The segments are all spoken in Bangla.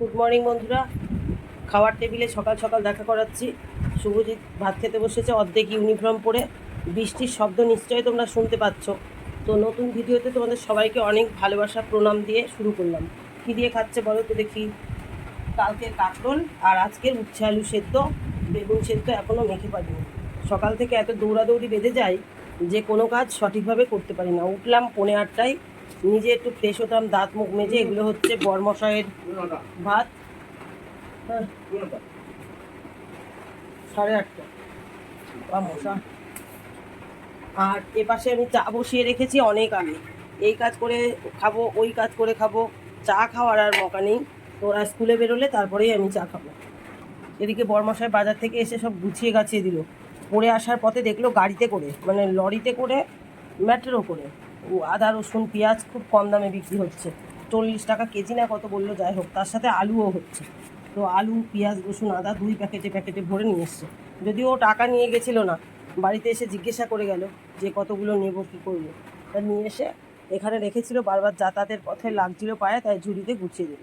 গুড মর্নিং বন্ধুরা। খাওয়ার টেবিলে সকাল সকাল দেখা করাচ্ছি। শুভজিৎ ভাত খেতে বসেছে, অর্ধেক ইউনিফর্ম পরে। বৃষ্টির শব্দ নিশ্চয়ই তোমরা শুনতে পাচ্ছ। তো নতুন ভিডিওতে তোমাদের সবাইকে অনেক ভালোবাসা, প্রণাম দিয়ে শুরু করলাম। কী দিয়ে খাচ্ছে বলো তো দেখি। কালকের কাঁকরোল আর আজকের উচ্ছে আলু সেদ্ধ। বেগুন সেদ্ধ এখনও মেখে পারিনি। সকাল থেকে এত দৌড়াদৌড়ি বেঁধে যায় যে কোনো কাজ সঠিকভাবে করতে পারি না। উঠলাম পৌনে আটটায়। নিজে একটু ফ্রেশ হতাম, দাঁত মুখ মেজে, এগুলো হচ্ছে বরমশাইয়ের ভাত। হ্যাঁ সাড়ে আটটা। মশা। আর এপাশে আমি চা বসিয়ে রেখেছি অনেক আগে। এই কাজ করে খাব, ওই কাজ করে খাব। চা খাওয়ার আর মকা নেই। তো ওরা স্কুলে বেরোলে তারপরেই আমি চা খাব। এদিকে বরমশাই বাজার থেকে এসে সব গুছিয়ে গাছিয়ে দিল। পড়ে আসার পথে দেখল গাড়িতে করে মানে লরিতে করে ম্যাটেরো করে। আদা, রসুন, পেঁয়াজ খুব কম দামে বিক্রি হচ্ছে। চল্লিশ টাকা কেজি না কত বলল, যাই হোক, তার সাথে আলুও হচ্ছে। তো আলু, পেঁয়াজ, রসুন, আদা দুই প্যাকেটে প্যাকেটে ভরে নিয়ে এসছে। যদিও টাকা নিয়ে গেছিল না, বাড়িতে এসে জিজ্ঞাসা করে গেল যে কতগুলো নেব, কী করব। তা নিয়ে এসে এখানে রেখেছিল, বারবার যাতায়াতের পথে লাগছিল পায়ে, তাই ঝুড়িতে গুছিয়ে দিল।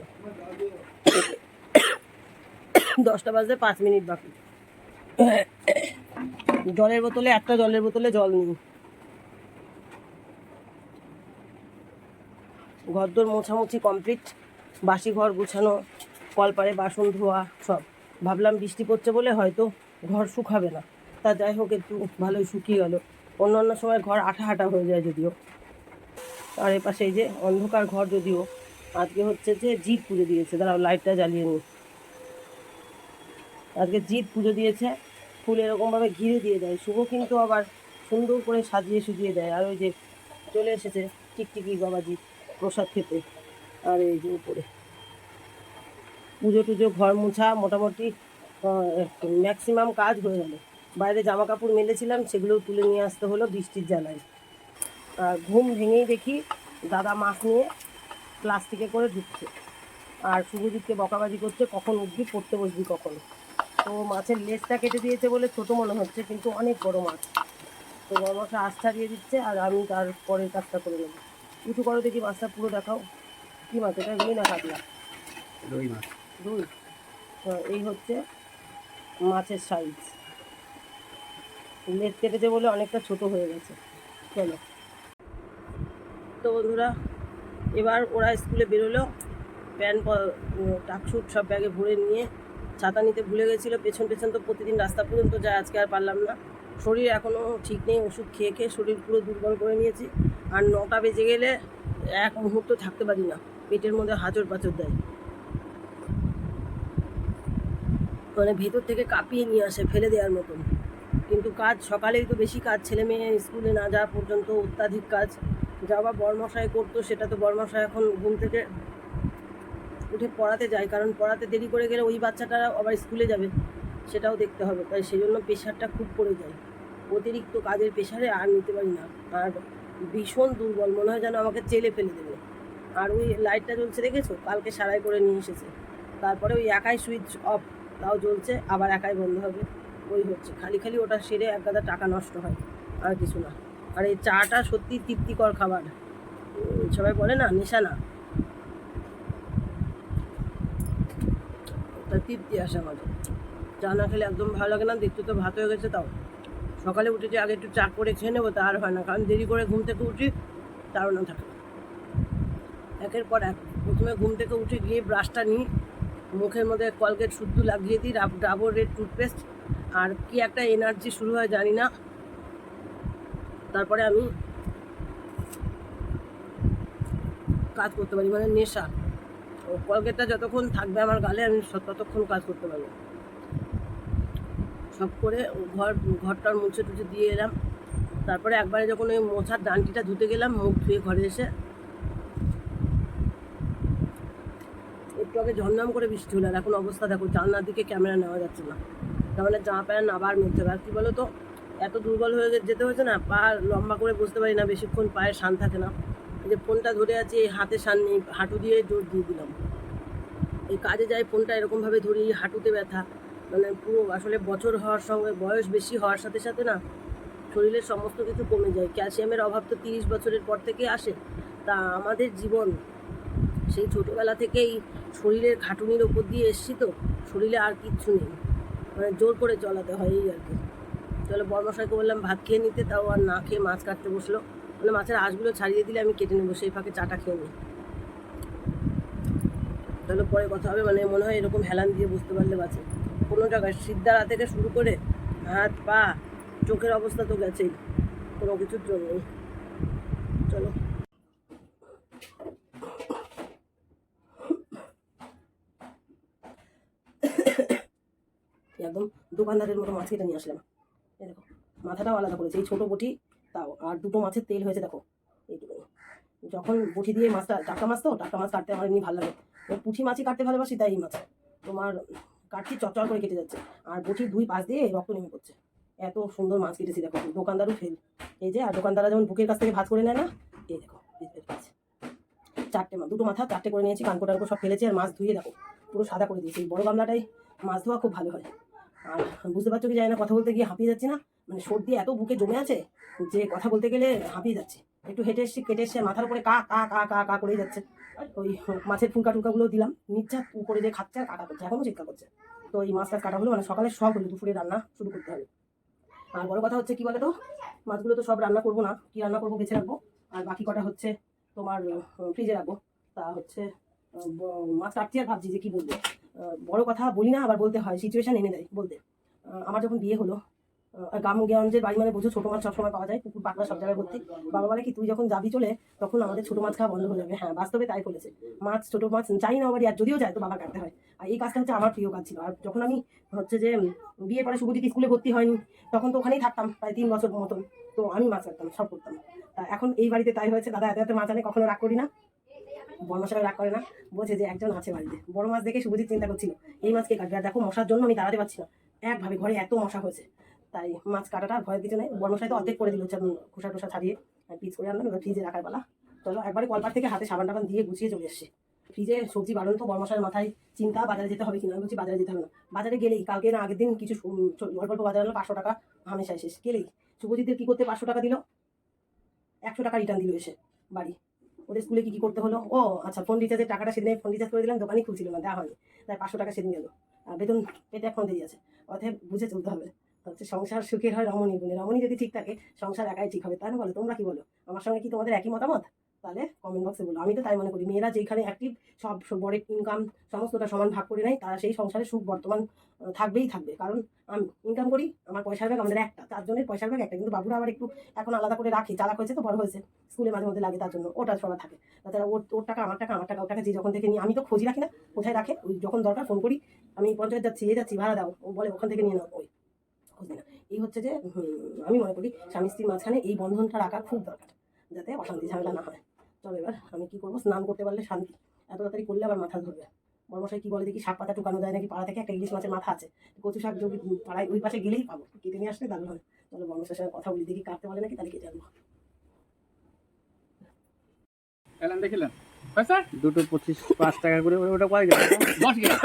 দশটা বাজতে পাঁচ মিনিট বাকি। জলের বোতলে, একটা জলের বোতলে জল নিই। ঘরদোর মোছামুছি কমপ্লিট বাসি ঘর গুছানো, কলপারে বাসন ধোয়া, সব। ভাবলাম বৃষ্টি পড়ছে বলে হয়তো ঘর শুকাবে না। তা যাই হোক, একটু ভালোই শুকিয়ে গেল। অন্য অন্য সময় ঘর আঠা আঠা হয়ে যায় যদিও। আর এপাশে এই যে অন্ধকার ঘর যদিও, আজকে হচ্ছে যে জিত পুজো দিয়েছে। দাঁড়াও লাইটটা জ্বালিয়ে নিই। আজকে জিত পুজো দিয়েছে, ফুল এরকমভাবে ঘিরে দিয়ে দেয়। শুভ কিন্তু আবার সুন্দর করে সাজিয়ে সুজিয়ে দেয়। আর ওই যে চলে এসেছে, টিকটিকি বাবাজি। প্রসাদ খেতে। আর এই যে উপরে। পুজো টুজো, ঘর মোছা, মোটামুটি ম্যাক্সিমাম কাজ হয়ে গেল। বাইরে জামা কাপড় মেলেছিলাম, সেগুলোও তুলে নিয়ে আসতে হলো বৃষ্টির জ্বালায়। আর ঘুম ভেঙেই দেখি দাদা মাছ নিয়ে প্লাস্টিকে করে ঢুকছে। আর শুভজিৎকে বকাবাজি করছে, কখন উঠবি, পড়তে বসবি কখন? তো মাছের লেজটা কেটে দিয়েছে বলে ছোট মনে হচ্ছে, কিন্তু অনেক বড় মাছ। তো বড় মাছটা আস্থা দিয়ে দিচ্ছে, আর আমি তার পরের কাজটা করে নেব। উঁচু করো দেখি মাছটা পুরো দেখাও। কী মাছ এটা রুই না কাতলা? রুই মাছ। রুই? হ্যাঁ, এই হচ্ছে মাছের সাইজ লেজ কেটেছে বলে অনেকটা ছোট হয়ে গেছে। চলো। তো বন্ধুরা এবার ওরা স্কুলে বেরোলো। প্যান্ট টাকশুট সব ব্যাগে ভরে নিয়ে ছাতা নিতে ভুলে গেছিল। পেছন পেছন তো প্রতিদিন রাস্তা পর্যন্ত যায় আজকে আর পারলাম না। শরীর এখনও ঠিক নেই, ওষুধ খেয়ে খেয়ে শরীর পুরো দুর্বল করে নিয়েছি। আর নটা বেজে গেলে এক মুহূর্ত থাকতে পারি না, পেটের মধ্যে হাজর পাচর দেয়। মানে ভেতর থেকে কাঁপিয়ে নিয়ে আসে ফেলে দেওয়ার মতন। কিন্তু কাজ, সকালেই তো বেশি কাজ, ছেলে মেয়ে স্কুলে না যাওয়া পর্যন্ত অত্যাধিক কাজ। যা বা বরমশাই করতো, সেটা তো বরমশাই এখন ঘুম থেকে উঠে পড়াতে যায়। কারণ পড়াতে দেরি করে গেলে ওই বাচ্চাটা আবার স্কুলে যাবে। সেটাও দেখতে হবে, তাই সেই জন্য প্রেশারটা খুব পড়ে যায়। অতিরিক্ত কাজের প্রেশারে আর নিতে পারি না। আর ভীষণ দুর্বল, মনে হয় যেন আমাকে চেলে ফেলে দেবে। আর ওই লাইটটা জ্বলছে দেখেছ? কালকে সারাই করে নিয়ে এসেছে। তারপরে ওই একাই সুইচ অফ তাও জ্বলছে, আবার একাই বন্ধ হবে। ওই হচ্ছে, খালি খালি ওটা সেরে এক গাদা টাকা নষ্ট হয়, আর কিছু না। আর এই চাটা সত্যি তৃপ্তিকর খাবার। সবাই বলে না নেশা না তৃপ্তি আসে আমাদের। চা না খেলে একদম ভালো লাগে না, দেখতে তো ভাত হয়ে গেছে তাও। সকালে উঠেছি আগে একটু চা করে খেয়ে নেব, তা আর হয় না, কারণ দেরি করে ঘুম থেকে উঠি তারও না থাকে। একের পর এক, প্রথমে ঘুম থেকে উঠে গিয়ে ব্রাশটা নিই, মুখের মধ্যে কলগেট শুদ্ধ লাগিয়ে দিই, ডাব ডাবর রেড টুথপেস্ট আর কি একটা এনার্জি শুরু হয় জানি না। তারপরে আমি কাজ করতে পারি মানে নেশা। কলগেটটা যতক্ষণ থাকবে আমার গালে, আমি ততক্ষণ কাজ করতে পারব। সব করে ঘর, ঘরটার মুছে টুছে দিয়ে এলাম। তারপরে একবারে যখন ওই মোছার ডান্টিটা ধুতে গেলাম, মুখ ধুয়ে ঘরে এসে একটু আগে ঝমঝম করে বৃষ্টি হলো আর এখন অবস্থা দেখো, জানলার দিকে ক্যামেরা নেওয়া যাচ্ছে না। তাহলে জামা প্যান্ট আবার মেলতে হবে। আর কী বলো তো এত দুর্বল হয়ে যেতে হয়েছে না, পা লম্বা করে বসতে পারি না, বেশিক্ষণ পায়ে শান থাকে না। যে ফোনটা ধরে আছে, এই হাতে শান নেই, হাঁটু দিয়ে জোর দিয়ে দিলাম। এই কাজে যাই, ফোনটা এরকমভাবে ধরি, হাঁটুতে ব্যথা। মানে পুরো আসলে বছর হওয়ার সঙ্গে, বয়স বেশি হওয়ার সাথে সাথে না শরীরের সমস্ত কিছু কমে যায়। ক্যালসিয়ামের অভাব তো তিরিশ বছরের পর থেকে আসে। তা আমাদের জীবন, সেই ছোটোবেলা থেকেই শরীরের খাটুনির ওপর দিয়ে এসছি তো, শরীরে আর কিচ্ছু নেই। মানে জোর করে চলাতে হয় এই আর কি। চলো বর্মশাইকে বললাম ভাত খেয়ে নিতে, তাও আর না খেয়ে মাছ কাটতে বসল। মানে মাছের আঁশগুলো ছাড়িয়ে দিলে আমি কেটে নেব, সেই ফাঁকে চাটা খেয়ে নিই তাহলে পরে কথা হবে মানে মনে হয় এরকম হেলান দিয়ে বুঝতে পারলে বাঁচে। কোনো জায়গায় সিদ্ধারা থেকে শুরু করে হাত, পা, চোখের অবস্থা তো গেছেই। কোনো কিছুর জন্যই। চলো। একদম দোকানদারের মতো মাছ কেটে নিয়ে আসলাম। এই দেখো, মাথাটাও আলাদা করেছে। এই ছোটো বটি, তাও। আর দুটো মাছের তেল হয়েছে, দেখো। এইটুকু যখন বটি দিয়ে মাছটা টাকা মাছ তো টাকা মাছ কাটতে আমার এমনি ভালো লাগে। পুঁটি মাছই কাটতে ভালোবাসি, তাই এই মাছ। তোমার কাটছি চচ্চড় করে কেটে যাচ্ছে। আর বটির দুই পাশ দিয়ে রক্ত নেমে পড়ছে। এত সুন্দর মাছ কেটেছি, দেখো। দোকানদারও ফেল এই যে, আর দোকানদাররা যেমন বুকের কাছ থেকে ভাত করে নেয় না, এই দেখো মাছ। চারটে মা দুটো মাথা, চারটে করে নিয়েছি কানকো টানকো সব ফেলেছি, আর মাছ ধুয়ে দেখো, পুরো সাদা করে দিয়েছি। এই বড় গামলাটাই মাছ ধোয়া খুব ভালো হয়। আর বুঝতে পারছ কি জানি না, কথা বলতে গিয়ে হাঁপিয়ে যাচ্ছি না? মানে সর্দি এত বুকে জমে আছে যে, কথা বলতে গেলে হাঁপিয়ে যাচ্ছে। একটু হেঁটে এসছি, কেটে এসছে মাথার উপরে কা কা কা কা কা করেই যাচ্ছে। ওই মাছের ফুলকা টুলকাগুলো দিলাম। নিচ্ছা করে যে খাচ্ছে, আর কাটা করছে এখনও চিৎকার করছে। তো এই মাছটা কাটা হলো মানে সকালে সব হলো দুপুরে রান্না শুরু করতে হবে। আর বড় কথা হচ্ছে কি বলে তো মাছগুলো তো সব রান্না করব না, কি রান্না করব বেছে রাখব। আর বাকি কটা হচ্ছে তোমার ফ্রিজে রাখব। তা হচ্ছে মাছ কাটছি আর ভাবছি যে কি বলব। বড় কথা বলি না, আবার বলতে হয় সিচুয়েশান এনে দেয়, বলতে। আমার যখন বিয়ে হলো গ্রামগঞ্জের বাড়ি মানে বুঝো ছোটো মাছ সবসময় পাওয়া যায়, পুকুর পাকড়া সব জায়গায় ভর্তি। বাবা বলে কি, তুই যখন যাবি চলে, তখন আমাদের ছোটো মাছ খাওয়া বন্ধ হয়ে যাবে। হ্যাঁ বাস্তবে তাই বলেছে। মাছ, ছোটো মাছ চাই না বাড়ি, আর যদিও যায় তো বাবা কাটতে হয়। আর এই কাজটা হচ্ছে আমার প্রিয় কাজ ছিল। আর যখন আমি হচ্ছে যে বিয়ের পরে শুভজিৎ স্কুলে ভর্তি হয়নি, তখন তো ওখানেই থাকতাম, প্রায় তিন বছর মতন। তো আমি মাছ কাটতাম সব করতাম। তা এখন এই বাড়িতে তাই হয়েছে, দাদা, এত এত মাছ আনে, কখনো রাগ করি না। বড় মশাই রাগ করে না। বলছে যে, একজন আছে বাড়িতে। বড় মাছ দেখে শুভজিৎ চিন্তা করছিল, এই মাছকে কাটবে? আর দেখো মশার জন্য আমি দাঁড়াতে পারছি না। একভাবে ঘরে এত মশা হয়েছে। তাই মাছ কাটাটা ভয়ের কিছু নেই। বড় তো অর্ধেক করে দিল খোসা টোসা ছাড়িয়ে পিস করে আনলাম, এবার ফ্রিজে রাখার বেলা চলো, একবারে কলপার থেকে হাতে সাবান টাবান দিয়ে গুছিয়ে চলে এসছে। ফ্রিজে সবজি বাড়ন তো বর্মশার মাথায় চিন্তা, বাজারে যেতে হবে কিনা? আমি বলছি, বাজারে যেতে হবে না। বাজারে গেলেই, কালকে না আগের দিন কিছু অল্প অল্প বাজার আনলো, পাঁচশো টাকা হামেশায় শেষ। গেলেই শুভজিতের কী করতে পাঁচশো টাকা দিল? একশো টাকা রিটার্ন দিল এসে বাড়ি। ওদের স্কুলে কি কী করতে হলো? ও আচ্ছা ফোন রিচার্জের টাকাটা সেদিন ফোন রিচার্জ করে দিলাম, দোকানই খুলছিল না, দেওয়া হয়নি। তাই পাঁচশো টাকা সেদিন গেল। আর বেতন পেতে এখন দেরি আছে। অতএব বুঝে চলতে হবে। হচ্ছে সংসার সুখের হয় রমণী গুণে। রমণী যদি ঠিক থাকে, সংসার একাই ঠিক হবে। তাই না বলো, তোমরা কি বলো? আমার সঙ্গে কি তোমাদের একই মতামত? তাহলে কমেন্ট বক্সে বলো। আমি তো তাই মনে করি, মেয়েরা যেখানে অ্যাক্টিভ সব বড় ইনকাম সমস্তটা সমান ভাগ করে নেয়, তারা সেই সংসারে সুখ বর্তমান থাকবেই থাকবে। কারণ আমি ইনকাম করি, আমার পয়সার ব্যাগ আমাদের একটা, তার চারজনের পয়সার ব্যাগ একটা। কিন্তু বাবুরা আবার একটু এখন আলাদা করে রাখি, চালাক হয়েছে তো, বড় হয়েছে। স্কুলে মাঝে মধ্যে লাগে তার জন্য, ওটা সবার থাকে। তাছাড়া ওর ওর টাকা, আমার টাকা আমার টাকা, ওর টাকা যে যখন থেকে নিয়ে আমি তো খোঁজ রাখি না, কোথায় রাখে? ওই যখন দরকার ফোন করি। আমি পঞ্চায়েত যাচ্ছি, এ যাচ্ছি, ভাড়া দাও। ও বলে, ওখান থেকে নিয়ে নাও। ওই খোঁজ নেই না? এই হচ্ছে যে আমি মনে করি স্বামী স্ত্রীর মাঝখানে এই বন্ধনটা রাখা খুব দরকার যাতে অশান্তি ঝামেলা না হয়। চলো এবার আমি কি করব? স্নান করতে পারলে শান্তি। এত তাড়াতাড়ি করলে আবার মাথা ধরবে। বড়মশাই কি বলে দেখি শাক পাতা টুকানো যায় নাকি? পাড়া থেকে একটা ইলিশ মাছের মাথা আছে। কচু শাক যদি পাড়ায় ওই পাশে গেলেই পাবো। কেটে নিয়ে আসলে দারুণ হয়। চলো বড়মশাইয়ের সঙ্গে কথা বলি দেখি কাটতে বলে নাকি? তাহলে কেটে আনব। এলেন দেখিলেন? হয়েছে দুটো পঁচিশ পাঁচ টাকা করে ওটা কয় গ্রাম? দশ গ্রাম।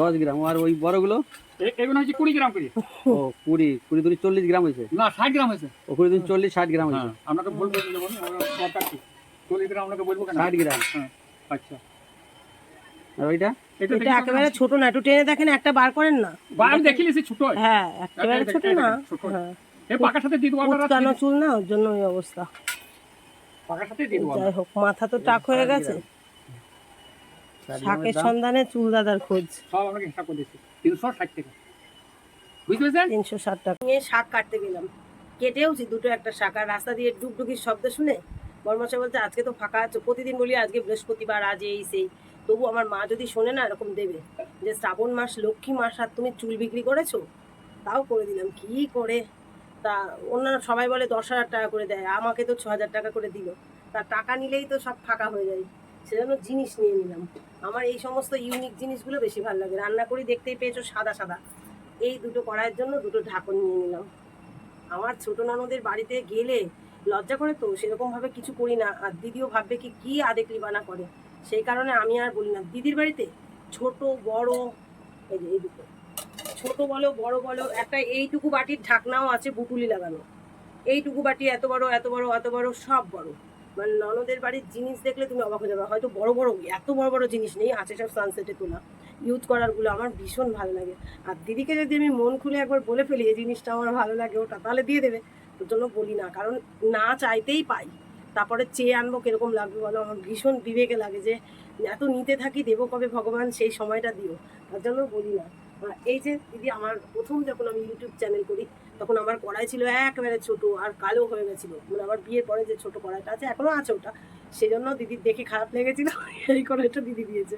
দশ গ্রাম। আর ওই বড়গুলো? এগুলো হচ্ছে কুড়ি গ্রাম করে। ও কুড়ি কুড়ি দুটি চল্লিশ গ্রাম হয়েছে? না ষাট গ্রাম হয়েছে। ও কুড়ি দুটি চল্লিশ ষাট গ্রাম হয়েছে। হ্যাঁ আপনাকে বলব যে যেমন আমার দরকার কি চল্লিশ গ্রাম আপনাকে বলব ষাট গ্রাম। হ্যাঁ আচ্ছা। আর ওইটা? এটা এটা একেবারে ছোট না একটু টেনে দেখেন একটা বার করেন না। বা আমি দেখি ছোট। হ্যাঁ একেবারে ছোট না। ছোট। হ্যাঁ। পাকার সাথে দিয়ে দেবো উৎকানো চুল না ওর জন্য ওই অবস্থা। পাকার সাথে দিয়ে দেবো যাই হোক মাথা তো টাক হয়ে গেছে। শাকের সন্ধানে চুল দাদার খোঁজ। সব আপনাকে হিসাব করে দিচ্ছি। তিনশো ষাট টাকা। বুঝতে পেরেছেন? তিনশো ষাট টাকা। নিয়ে শাক কাটতে গেলাম। কেটেওছি দুটো একটা শাক। আর রাস্তা দিয়ে ডুগডুগির শব্দ শুনে বর্মশা বলছে, আজকে তো ফাঁকা আছে। প্রতিদিন বলি আজকে বৃহস্পতিবার, আজ এই সেই। তবু আমার মা যদি শোনে না, এরকম দেবে যে, শ্রাবণ মাস, লক্ষ্মী মাস, আর তুমি চুল বিক্রি করেছ? তাও করে দিলাম। কি করে? তা অন্যান্য সবাই বলে, দশ হাজার টাকা করে দেয়। আমাকে তো ছ হাজার টাকা করে দিল। তা টাকা নিলেই তো সব ফাঁকা হয়ে যায়। সেজন্য জিনিস নিয়ে নিলাম। আমার এই সমস্ত ইউনিক জিনিসগুলো বেশি ভালো লাগে। রান্না করি দেখতেই পেয়েছ সাদা সাদা। এই দুটো কড়াইয়ের জন্য দুটো ঢাকন নিয়ে নিলাম। আমার ছোট ননদের বাড়িতে গেলে লজ্জা করে তো, সেরকমভাবে কিছু করি না। আর দিদিও ভাববে কি কি আদেকলি বানা করে। সেই কারণে আমি আর বলি না। দিদির বাড়িতে ছোট, বড়, এই যে এই দুটো। ছোট বলো, বড় বলো, একটা এইটুকু বাটির ঢাকনাও আছে, বুটুলি লাগানো। এইটুকু বাটি এত বড় এত বড় এত বড়, সব বড়। মানে ননদের বাড়ির জিনিস দেখলে তুমি অবাক হয়ে যাবে। হয়তো বড় বড়, এত বড় বড় জিনিস নেই, আছে সব সানসেটে তোলা। ইউজ করারগুলো আমার ভীষণ ভালো লাগে। আর দিদিকে যদি আমি মন খুলে একবার বলে ফেলি, এই জিনিসটা আমার ভালো লাগে, ওটা, তাহলে দিয়ে দেবে। তোর জন্য বলি না, কারণ না চাইতেই পাই। তারপরে চেয়ে আনব কীরকম লাগবে বলো? আমার ভীষণ বিবেকে লাগে যে, এত নিতে থাকি, দেবো কবে ভগবান, সেই সময়টা দিও। তার জন্য বলি না। এই যে দিদি, আমার প্রথম যখন আমি ইউটিউব চ্যানেল করি, তখন আমার কড়াই ছিল একেবারে ছোট আর কালো হয়ে গেছিল। মানে আমার বিয়ের পরে যে ছোট কড়াইটা আছে, এখনও আছে ওটা। সেই জন্য দিদির দেখে খারাপ লেগেছিল, এই কড়াইটা দিদি দিয়েছে।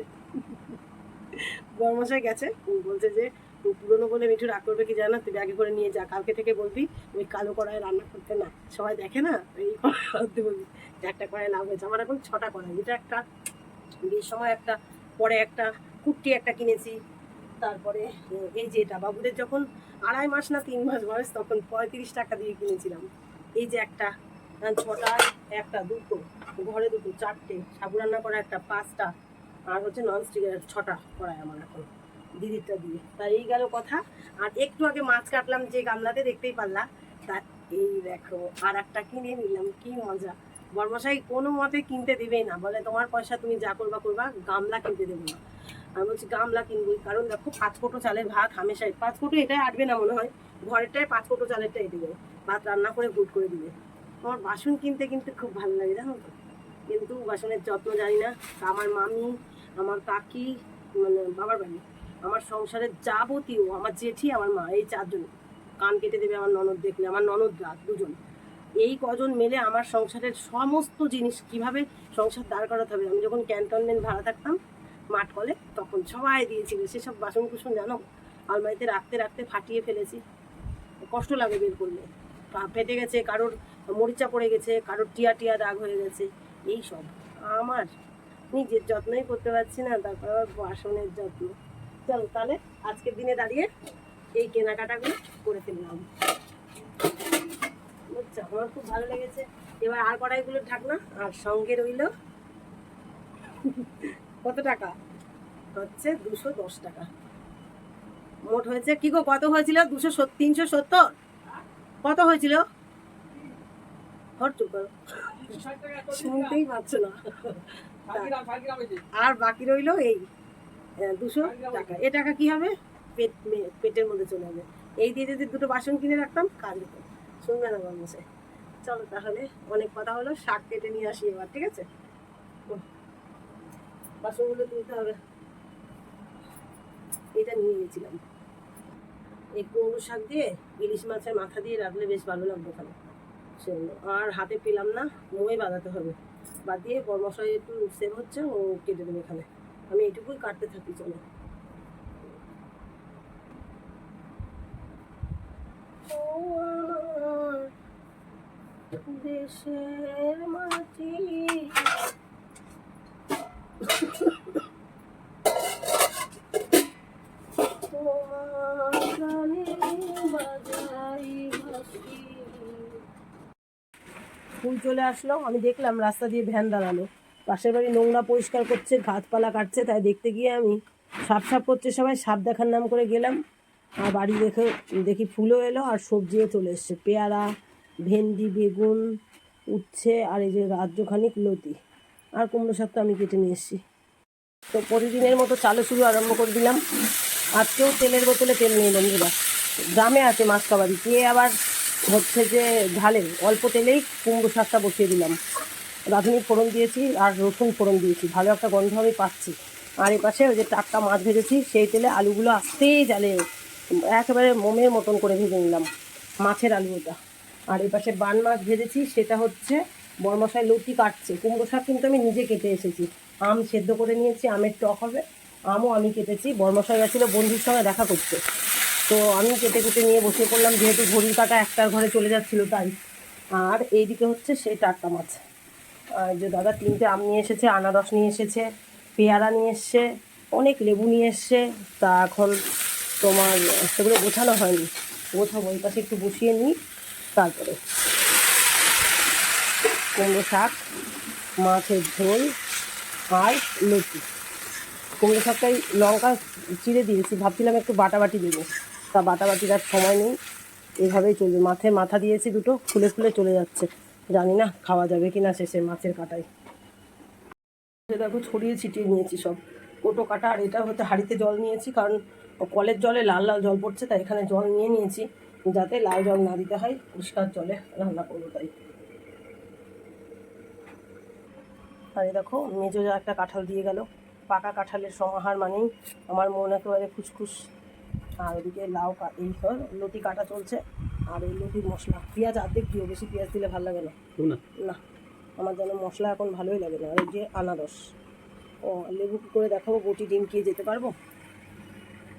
বরমশাই গেছে, বলছে যে পুরোনো বলে মিঠু রাগ করবে কি জানা? তুই ব্যাগে করে নিয়ে যা, কালকে থেকে বলবি, ওই কালো কড়াই রান্না করতে না। সবাই দেখে না? এই করতে বলবি, একটা কড়াই লাভ হয়েছে। আমার এখন ছটা কড়াই, এটা একটা বিয়ের সময় একটা, পরে একটা, কুর্তি একটা কিনেছি তারপরে এই যে এটা, বাবুদের যখন আড়াই মাস না তিন মাস বয়স, তখন পঁয়ত্রিশ টাকা দিয়ে কিনেছিলাম। এই যে একটা ছটা, একটা, দুটো, ঘরে দুটো, চারটে, সাবু রান্না করা একটা পাঁচটা, আর হচ্ছে ননস্টিকের ছটা করায় আমার এখন দিদিরটা দিয়ে। তাই এই গেল কথা। আর একটু আগে মাছ কাটলাম যে গামলাতে দেখতেই পারলা। তা এই দেখো, আর একটা কিনে নিলাম, কি মজা। বর্মশাই কোনো মতে কিনতে দেবেই না, বলে তোমার পয়সা তুমি যা করবা করবা, গামলা কিনতে দেবো না। আমি বলছি গামলা কিনবই, কারণ দেখো পাঁচ কোটো চালের ভাত হামেশাই, পাঁচ কোটো এটাই আটবে না মনে হয়, ঘরেরটাই পাঁচ কোটো চালেরটাই দেবে ভাত রান্না করে গুড করে দিবে। আমার বাসন কিনতে কিনতে খুব ভালো লাগে, জানো তো? কিন্তু বাসনের যত্ন জানি না আমার মামি, আমার কাকি মানে বাবার বাড়ি, আমার সংসারের যাবতীয়, আমার জেঠি, আমার মা, এই চারজন, কান কেটে দেবে আমার ননদ দেখলে, আমার ননদ রাত দুজন। এই কজন মিলে আমার সংসারের সমস্ত জিনিস কীভাবে সংসার দাঁড় করাতে হবে? আমি যখন ক্যান্টনমেন্ট ভাড়া থাকতাম মাঠ কলে তখন সবাই দিয়েছিল। সেসব বাসন কুসন জানো আলমারিতে রাখতে রাখতে ফাটিয়ে ফেলেছি। কষ্ট লাগে বের করলে। ফেটে গেছে, কারোর মরিচা পড়ে গেছে, কারোর টিয়া টিয়া দাগ হয়ে গেছে, এই সব। আমার নিজের যত্নই করতে পারছি না, তারপর আবার বাসনের যত্ন। চলো তাহলে আজকের দিনে দাঁড়িয়ে এই কেনাকাটাগুলো করে ফেললাম। বুঝছ? আমার খুব ভালো লেগেছে। এবার আর কড়াইগুলো ঢাকনা আর সঙ্গে রইল কত টাকা? হচ্ছে দুশো দশ টাকা। মোট হয়েছে কি গো, কত হয়েছিল? দুশো তিনশো সত্তর? কত হয়েছিল? শুনতেই পাচ্ছ না। আর বাকি রইল এই দুশো টাকা। এ টাকা কি হবে? পেট পেটের মধ্যে চলে যাবে। এই দিয়ে যদি দুটো বাসন কিনে রাখতাম, কাজ হতো। শুনবে না বলছে চলো তাহলে অনেক কথা হলো, শাক কেটে নিয়ে আসি এবার, ঠিক আছে। বাসনগুলো তুলতে হবে। এটা নিয়ে গেছিলাম। এই কুমড়ো শাক দিয়ে, ইলিশ মাছের মাথা দিয়ে রাখলে বেশ ভালো লাগবে ওখানে। সেজন্য আর হাতে পেলাম না মই বাঁধাতে হবে। বাদ দিয়ে বরমশাই একটু সেভ হচ্ছে, ও কেটে দেবে এখানে। আমি এটুকুই কাটতে থাকি, চলো। দেশের মাটি তোমার প্রাণে বাজাই বাঁশি। ফুল চলে আসলো, আমি দেখলাম রাস্তা দিয়ে ভ্যান দাঁড়াল। পাশের বাড়ি নোংরা পরিষ্কার করছে, গাছপালা কাটছে, তাই দেখতে গিয়ে আমি সাপ সাপ করছে, সবাই সাপ দেখার নাম করে গেলাম। আর বাড়ি দেখে, দেখি ফুলও এলো আর সবজিও চলে এসছে। পেয়ারা, ভেন্ডি, বেগুন উচ্ছে আর এই যে রাজ্যখানিক লতি। আর কুমড়ো শাক তো আমি কেটে নিয়ে এসেছি। তো প্রতিদিনের মতো চালু শুরু আরম্ভ করে দিলাম। আজকেও তেলের বোতলে তেল নেই বন্ধুরা গ্রামে আছে মাছ কাবারি কে আবার হচ্ছে যে ঢালে অল্প তেলেই কুমড়ো শাকটা বসিয়ে দিলাম। রাঁধুনি ফোড়ন দিয়েছি আর রসুন ফোড়ন দিয়েছি। ভালো একটা গন্ধ আমি পাচ্ছি। আর এ পাশে ওই যে টাটকা মাছ ভেজেছি, সেই তেলে আলুগুলো আস্তেই জালে একেবারে মোমের মতন করে ভেজে নিলাম, মাছের আলু ওটা আর এই পাশে বান মাছ ভেজেছি, সেটা হচ্ছে বরমশাই লতি কাটছে, কুমড়ো শাক কিন্তু আমি নিজে কেটে এসেছি। আম সেদ্ধ করে নিয়েছি, আমের টক হবে, আমও আমি কেটেছি, বরমশাই গেছিল বন্ধুর সঙ্গে দেখা করতে। তো আমি কেটে কেটে নিয়ে বসে পড়লাম, যেহেতু ঘড়ির কাটা একটার ঘরে চলে যাচ্ছিল তাই। আর এইদিকে হচ্ছে সেই টাটকা মাছ। যে দাদা তিনটে আম নিয়ে এসেছে, আনারস নিয়ে এসেছে, পেয়ারা নিয়ে এসছে, অনেক লেবু নিয়ে এসছে। তা এখন তোমার সেগুলো গোছানো হয়নি। গোছাবো ওই পাশে একটু বসিয়ে নিই, তারপরে। কুমড়ো শাক, মাছের ঝোল আর লতি কুমড়ো শাকটাই লঙ্কা চিড়ে দিয়েছি, ভাবছিলাম একটু বাটাবাটি দেবো। তা বাটাবাটির আর সময় নেই, এভাবেই চলবে। মাথায় মাথা দিয়েছি দুটো, খুলে খুলে চলে যাচ্ছে। জানি না খাওয়া যাবে কি না শেষে মাছের কাটাই দেখো, ছড়িয়ে ছিটিয়ে নিয়েছি সব। কোটো কাটা আর এটা হচ্ছে হাঁড়িতে জল নিয়েছি, কারণ কলের জলে লাল লাল জল পড়ছে, তাই এখানে জল নিয়ে নিয়েছি, যাতে লাল জল না দিতে হয়, পরিষ্কার জলে রান্না করব তাই। আর দেখো মেজো যা একটা কাঁঠাল দিয়ে গেল। পাকা কাঁঠালের সমাহার মানেই আমার মন একেবারে খুশখুশ আর ওদিকে লাউ কা- এই ধর লতি কাটা চলছে। আর এই লতির মশলা পেঁয়াজ অর্ধেক দিও বেশি পেঁয়াজ দিলে ভালো লাগে না। না। আমার যেন মশলা এখন ভালোই লাগে না। আর এই যে আনারস। ও লেবু কী করে দেখাবো? বটি ডিম খেয়ে যেতে পারব?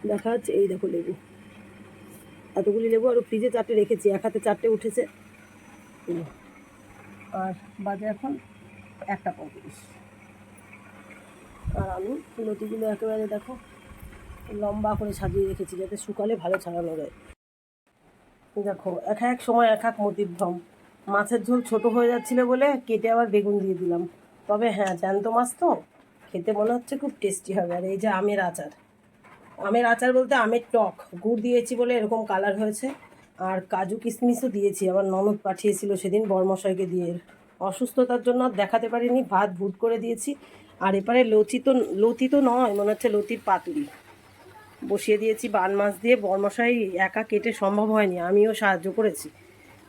দেখা যাচ্ছে এই দেখো লেবু। এতগুলি লেবু আর ফ্রিজে চারটে রেখেছি এক হাতে চারটে উঠেছে। আর বাজে এখন একটা পঁয়ত্রিশ। আর আমি লতিগুলো একেবারে দেখো, লম্বা করে সাজিয়ে রেখেছি যাতে শুকালে ভালো ছাড়ানো যায়। দেখো, এক এক সময় এক এক মতিভ্রম মাছের ঝোল ছোট হয়ে যাচ্ছিল বলে কেটে আবার বেগুন দিয়ে দিলাম। তবে হ্যাঁ জ্যান্ত মাছ তো, খেতে মনে হচ্ছে খুব টেস্টি হবে। আর এই যে আমের আচার। আমের আচার বলতে আমের টক, গুড় দিয়েছি বলে এরকম কালার হয়েছে। আর কাজু কিশমিশও দিয়েছি আবার ননদ পাঠিয়েছিল সেদিন বরমশাইকে দিয়ে। অসুস্থতার জন্য দেখাতে পারিনি, ভাত ভুট করে দিয়েছি। আর এপারে লতি তো লতি তো নয়, মনে হচ্ছে লতির পাতুরি। বসিয়ে দিয়েছি বান মাছ দিয়ে, বরমশাই একা কেটে সম্ভব হয়নি, আমিও সাহায্য করেছি।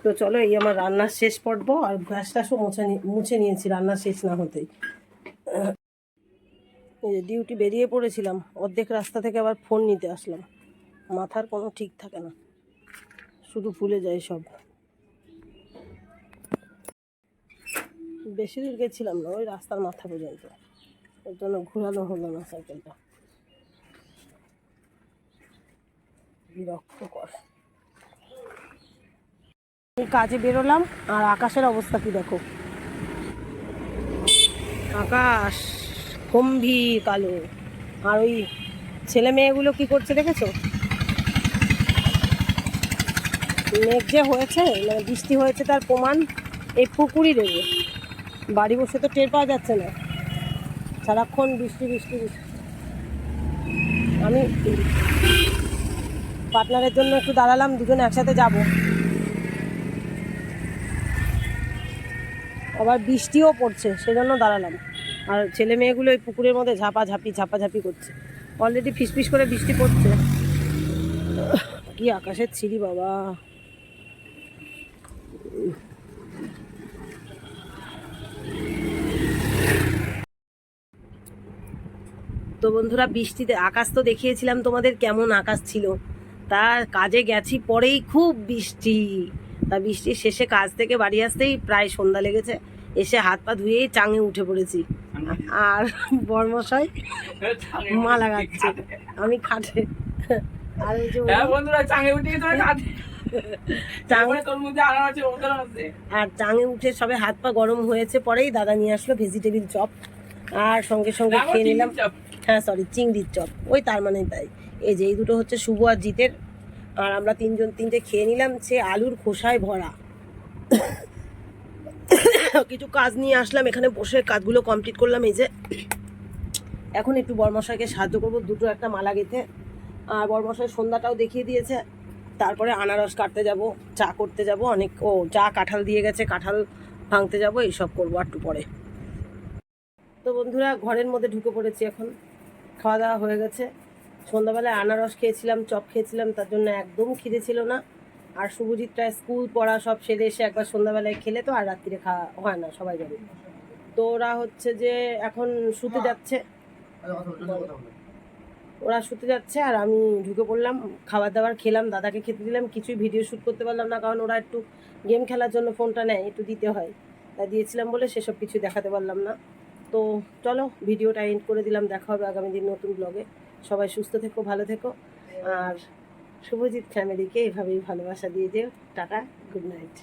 তো চলো, এই আমার রান্নার শেষ পর্ব, আর গ্যাস ট্যাসও মুছে মুছে নিয়েছি রান্না শেষ না হতেই। ডিউটি বেরিয়ে পড়েছিলাম, অর্ধেক রাস্তা থেকে আবার ফোন নিতে আসলাম। মাথার কোনো ঠিক থাকে না, শুধু ভুলে যায় সব। বেশি দূর গেছিলাম না, ওই রাস্তার মাথা পর্যন্ত। ওর জন্য ঘোরানো হলো না সাইকেলটা বিরক্তকর। কাজে বেরোলাম, আর আকাশের অবস্থা কি দেখো? আকাশ গম্ভীর কালো। আর ওই ছেলে মেয়েগুলো কি করছে দেখেছ? মেঘ যে হয়েছে মানে বৃষ্টি হয়েছে তার প্রমাণ এই পুকুরই দেবে বাড়ি বসে তো টের পাওয়া যাচ্ছে না। সারাক্ষণ বৃষ্টি বৃষ্টি বৃষ্টি। আমি পার্টনারের জন্য একটু দাঁড়ালাম, দুজন একসাথে যাব। আবার বৃষ্টিও পড়ছে, সেজন্য দাঁড়ালাম। আর ছেলে মেয়েগুলো ওই পুকুরের মধ্যে ঝাপাঝাপি ঝাপাঝাপি করছে। অলরেডি ফিসফিস করে বৃষ্টি পড়ছে। কি আকাশের ছিরি বাবা। বন্ধুরা বৃষ্টিতে আকাশ তো দেখিয়েছিলাম তোমাদের কেমন আকাশ ছিল। তা কাজে গেছি পরেই খুব বৃষ্টি। তা বৃষ্টির শেষে কাজ থেকে বাড়ি আসতেই প্রায় সন্ধ্যা লেগেছে। এসে হাত পা ধুয়েই চাঙে উঠে পড়েছি। আর বর্মশাই মা লাগাচ্ছে। আমি খাটে। আর ওই যে হ্যাঁ বন্ধুরা চাঙে উঠে আর চাঙে উঠে সবে হাত পা গরম হয়েছে পরেই দাদা নিয়ে আসলো ভেজিটেবিল চপ। আর সঙ্গে সঙ্গে খেয়ে নিলাম। হ্যাঁ সরি চিংড়ির চপ। ওই তার মানে তাই। এই যে এই দুটো হচ্ছে শুভ আর জিতের। আর আমরা তিনজন তিনটে খেয়ে নিলাম। সে আলুর খোসায় ভরা। কিছু কাজ নিয়ে আসলাম। এখানে বসে কাজগুলো কমপ্লিট করলাম। এই যে এখন একটু বর্মশাইকে সাহায্য করব। দুটো একটা মালা গেঁথে। আর বর্মশাই সন্ধ্যাটাও দেখিয়ে দিয়েছে। তারপরে আনারস কাটতে যাব চা করতে যাব। অনেক ও চা কাঁঠাল দিয়ে গেছে কাঁঠাল ভাঙতে যাব এইসব করব একটু পরে। তো বন্ধুরা, ঘরের মধ্যে ঢুকে পড়েছি এখন। খাওয়া দাওয়া হয়ে গেছে। সন্ধ্যাবেলায় আনারস খেয়েছিলাম, চপ খেয়েছিলাম, তার জন্য একদম খিদে ছিল না। আর শুভজিৎ শুভজিৎটা স্কুল পড়া সব সেরে এসে একবার সন্ধ্যাবেলায় খেলে তো, আর রাত্রিরে খাওয়া হয় না, সবাই জানে। তো ওরা হচ্ছে যে এখন শুতে যাচ্ছে। ওরা শুতে যাচ্ছে, আর আমি ঢুকে পড়লাম খাবার দাবার খেলাম, দাদাকে খেতে দিলাম, কিছুই ভিডিও শ্যুট করতে পারলাম না, কারণ ওরা একটু গেম খেলার জন্য ফোনটা নেয়, একটু দিতে হয়। তা দিয়েছিলাম বলে সেসব কিছু দেখাতে পারলাম না। তো চলো, ভিডিওটা এন্ড করে দিলাম, দেখা হবে আগামী দিন নতুন ব্লগে সবাই সুস্থ থেকো, ভালো থেকো। আর শুভজিৎ ফ্যামিলিকে এভাবেই ভালোবাসা দিয়ে যেও। Tata good night